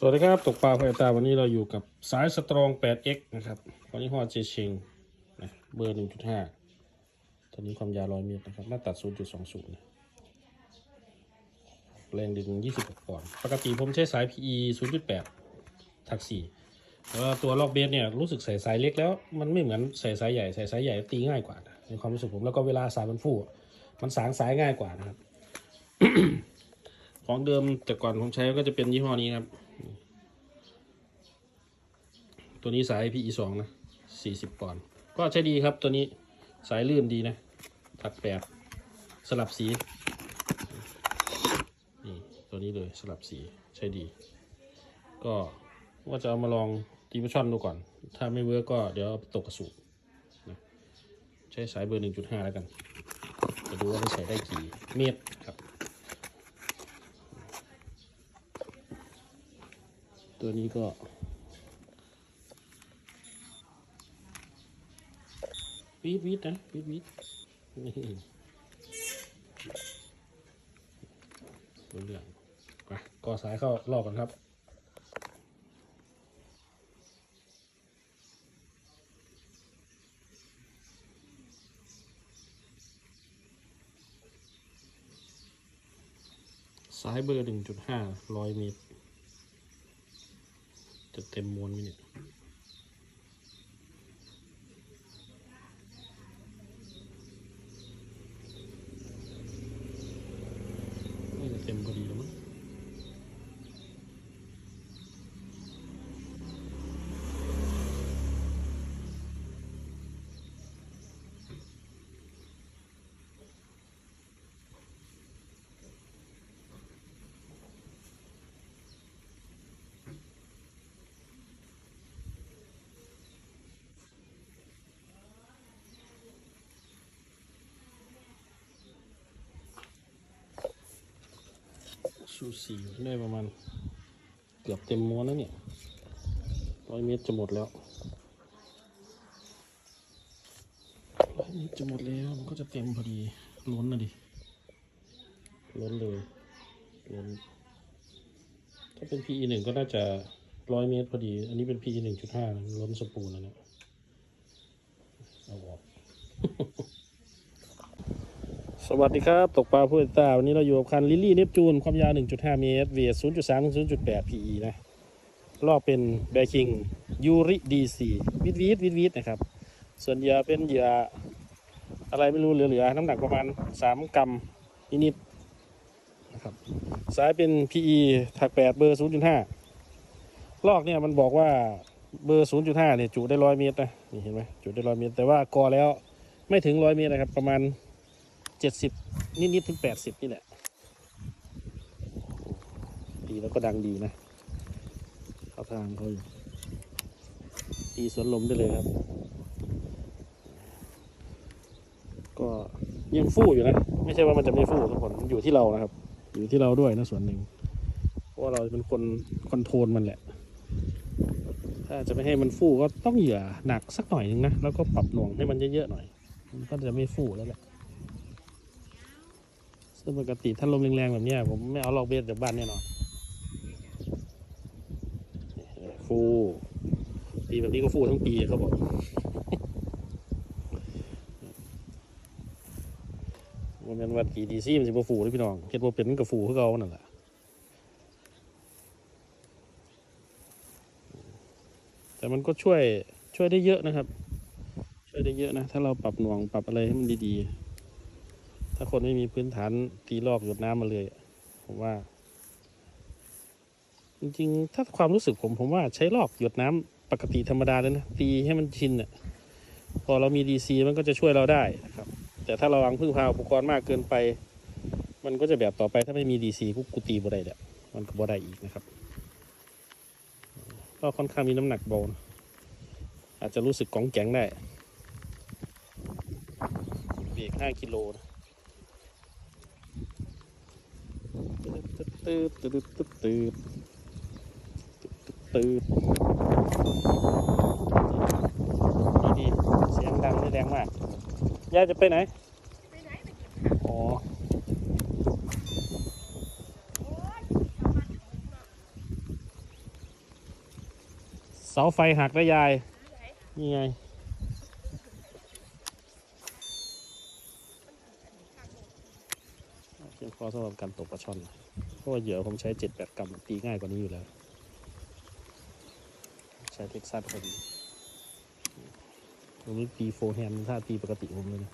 สวัสดีครับ ตกปลาพายตาวันนี้เราอยู่กับสายสตรอง 8x นะครับวันนี้ฮอเจชิงนะเบอร์ 1.5ตอนนี้ความยาว 100 เมตรนะครับหน้าตัด 0.20นะแรงดึง26ปอนด์ปกติผมใช้สาย PE 0.8 ทักสี่แล้วตัวลอกเบสเนี่ยรู้สึกใส่สายเล็กแล้ว มันไม่เหมือนใส่สายใหญ่ ใส่สายใหญ่ตีง่ายกว่านะในความรู้สึกผมแล้วก็เวลาสายมันฟู่มันสางสายง่ายกว่านะครับ ของเดิมแต่ก่อนผมใช้ก็จะเป็นยี่ห้อนี้ครับ ตัวนี้สาย PE สองนะสี่สิบปอนด์ก็ใช้ดีครับตัวนี้สายลื่นดีนะ ถักแปดสลับสี นี่ตัวนี้เลยสลับสีใช้ดี ก็ว่าจะเอามาลองตีมช่อนดูก่อน ถ้าไม่เวิร์กก็เดี๋ยวตกกระสุนนะใช้สายเบอร์หนึ่งจุดห้าแล้วกันจะดูว่ามันใส่ได้กี่เมตรครับ ตัวนี้ก็ วีดวีดนะวีดวีดนี่ตัวเรื่องไปก่อสายเข้ารอบกันครับสายเบอร์หนึ่งจุดห้าร้อยเมตร จะเต็มมวลไหมเนี่ย น่าจะเต็มพอดีแล้วมั้งสูสีได้ประมาณ เกือบเต็มม้วนแล้วเนี่ยร้อยเมตรจะหมดแล้วร้อยเมตรจะหมดแล้ว มันก็จะเต็มพอดี ล้นนะดิ ล้นเลย ล้น ถ้าเป็น PE หนึ่งก็น่าจะร้อยเมตรพอดี อันนี้เป็น PE หนึ่งจุดห้าล้นสปูนแล้วเนี่ยเอาออก สวัสดีครับ ตกปลาพูดตาวันนี้เราอยู่กับคันลิลลี่เนปจูน ความยาว 1.5 เมตร เวท 0.3 ถึง 0.8 PE นะรอบเป็นแบคิงยูริดีซีวิดวิดวิดวิดนะครับ ส่วนเหยื่อเป็นเหยื่ออะไรไม่รู้เหลือๆน้ำหนักประมาณ 3 กรัมนิดๆนะครับสายเป็น PE ถัก 8 เบอร์ 0.5 ลอกเนี่ยมันบอกว่าเบอร์ 0.5 เนี่ยจุได้ 100 เมตรนะนี่เห็นไหมจุได้ 100 เมตร แต่ว่ากอแล้วไม่ถึง 100 เมตรนะครับประมาณ 70นิดๆถึง80นี่แหละ ดีแล้วก็ดังดีนะเข้าทางเขาอยู่ตีสวนลมได้เลยครับ ก็ยังฟู่อยู่นะ ไม่ใช่ว่ามันจะไม่ฟู่ทุกคนมันอยู่ที่เรานะครับ อยู่ที่เราด้วยนะส่วนหนึ่งเพราะเราเป็นคนคอนโทรลมันแหละ ถ้าจะไม่ให้มันฟู่ก็ต้องเหยื่อหนักสักหน่อยนึงนะ แล้วก็ปรับหน่วงให้มันเยอะๆหน่อย มันก็จะไม่ฟู่แล้วแหละ ซึ่งปกติถ้าลมแรงๆแบบนี้ผมไม่เอาลอกเบสจากบ้านแน่นอนฟูปีแบบนี้ก็ฟูทั้งปีเขาบอกมันเป็นวัดกี่ดีซี่มันจะบ่ฟูเลยพี่น้องเฮ็ดบ่เป็นมันก็ฟูคือเก่านั่นแหละแต่มันก็ช่วยช่วยได้เยอะนะครับ ช่วยได้เยอะนะ ถ้าเราปรับหน่วงปรับอะไรให้มันดีๆ ถ้าคนไม่มีพื้นฐานตีลอกหยดน้ำมาเลยผมว่า จริงๆ ถ้าความรู้สึกผมผมว่าใช้ลอกหยดน้ำปกติธรรมดาเลยนะ ตีให้มันชินอะพอเรามีดีซีมันก็จะช่วยเราได้นะครับ แต่ถ้าเราวางพึ่งพาอุปกรณ์มากเกินไป มันก็จะแบบต่อไปถ้าไม่มีดีซีกูกูตีบ่ได้แหละมันก็บ่ได้อีกนะครับ ก็ค่อนข้างมีน้ำหนักเบานะอาจจะรู้สึกกองแกงได้เบรกห้ากิโลนะ ตืดตืดตืดตืดตืดดีเสียงดังไม่แรงมากย่าจะไปไหนไปไหนไปเก็บอ๋อโอ้ยทำมันขอเราไฟหักได้วยายนี่ไง เพียงพอสำหรับการตกปลาช่อน เพราะว่าเหยื่อผมใช้เจ็ดแปดกรัมตีง่ายกว่านี้อยู่แล้ว ใช้เท็กซัสพอดีตรงนี้ตีโฟร์แฮนด์ถ้าตีปกติผมเลยนะ